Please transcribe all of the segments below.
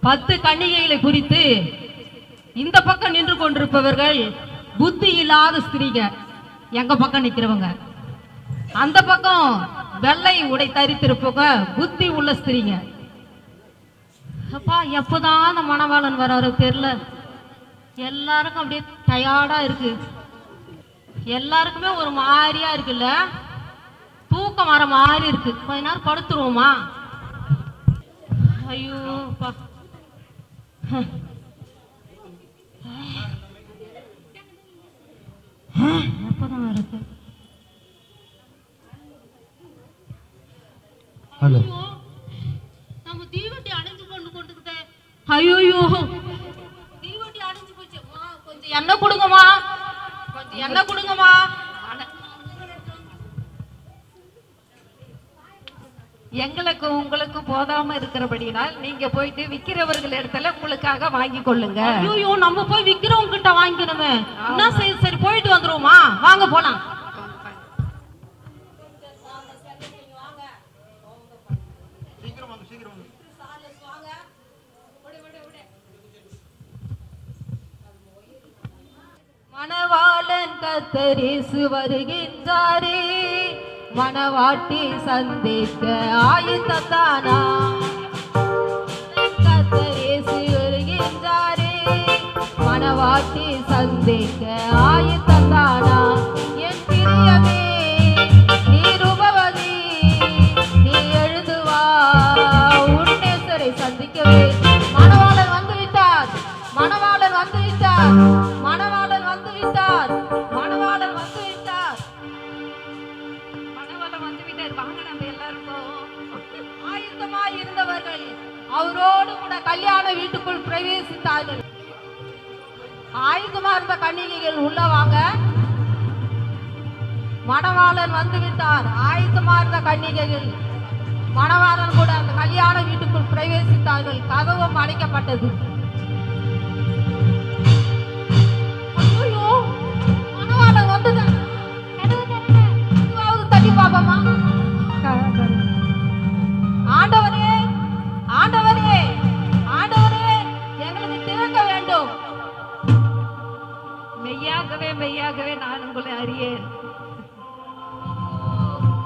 பத்து கன்னிகைகளை குறித்து இந்த பக்கம் நின்று கொண்டிருப்பவர்கள் புத்தி இல்லாத ஸ்திரீங்க. எங்க பக்கம் நிக்கிறவங்க. அந்த பக்கம் வெள்ளை உடை தரித்திருப்பவங்க புத்தி உள்ள ஸ்திரீங்க. அப்பா எப்போதான் அந்த மணவாளன் வராரு தெரியல. எல்லாருக்கும் அப்படியே டயர்டா இருக்கு. எல்லாருக்குமே ஒரு மாதிரியா இருக்குல்ல? தூக்கம் வர மாதிரி இருக்கு. கொஞ்ச நேரம் படுத்துருவோமா? ஐயோப்பா எப்பதான் வருது ஹலோ. நம்ம தீவட்டி அடைஞ்சு கொண்டு கொண்டுக்கிட்டே ஐயோ. தீவட்டி அடைஞ்சு போச்சு. கொஞ்சம் எண்ணெய் கொடுங்கம்மா. கொஞ்சம் எண்ணெய் கொடுங்கம்மா. எங்களுக்கு உங்களுக்கு போதாம இருக்கிறபடினால் நீங்க போயிட்டு விக்கிறவர்கள் இடத்துல உங்களுக்காக வாங்கி கொள்ளுங்க. ஐயோ நம்ம போய் விக்கிறவங்க கிட்ட வாங்கிக்கணுமே. என்ன சரி சரி போயிட்டு வந்துருவோமா? வாங்க போலாம். மணவாளன் கத்தரிசு வருகின்றாரே. மணவாட்டி சந்திக்க ஆயுதத்தானா? கத்தரிசு வருகின்றாரே. மணவாட்டி சந்திக்க ஆயுதத்தானா? என் பிரியமே நீ ரூபவதி நீ எழுதுவா. உன்னேசரை சந்திக்கவே. மணவாளன் வந்து மணவாளன் வந்து அவரோடு கூட கல்யாண வீட்டுக்குள் பிரவேசித்தார்கள். ஆயுதமா கன்னிகைகள் உள்ளவாங்க. மணவாளன் வந்துவிட்டார். கன்னிகைகள். மணவாளன் கூட அந்த கல்யாண வீட்டுக்குள் பிரவேசித்தார்கள். கதவும் அடைக்கப்பட்டது. மணவாளன் வந்துட்டார். தள்ளி திறங்க. தட்டி மெய்யாகவே மெய்யாகவே நான் உங்களை அறியேன்.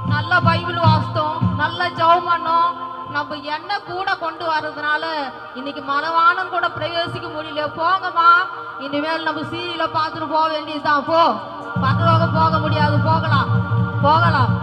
நல்ல பைபிள் வாசித்தோம் நல்ல ஜெபம் பண்ணோம். நம்ம என்ன கூட கொண்டு வர்றதுனால இன்னைக்கு மனவானம் கூட பிரவேசிக்க முடியல. போங்கம்மா இனிமேல் நம்ம சீரியல பார்த்துட்டு போக வேண்டியதுதான். போ பரலோகம் போக முடியாது. போகலாம் போகலாம்.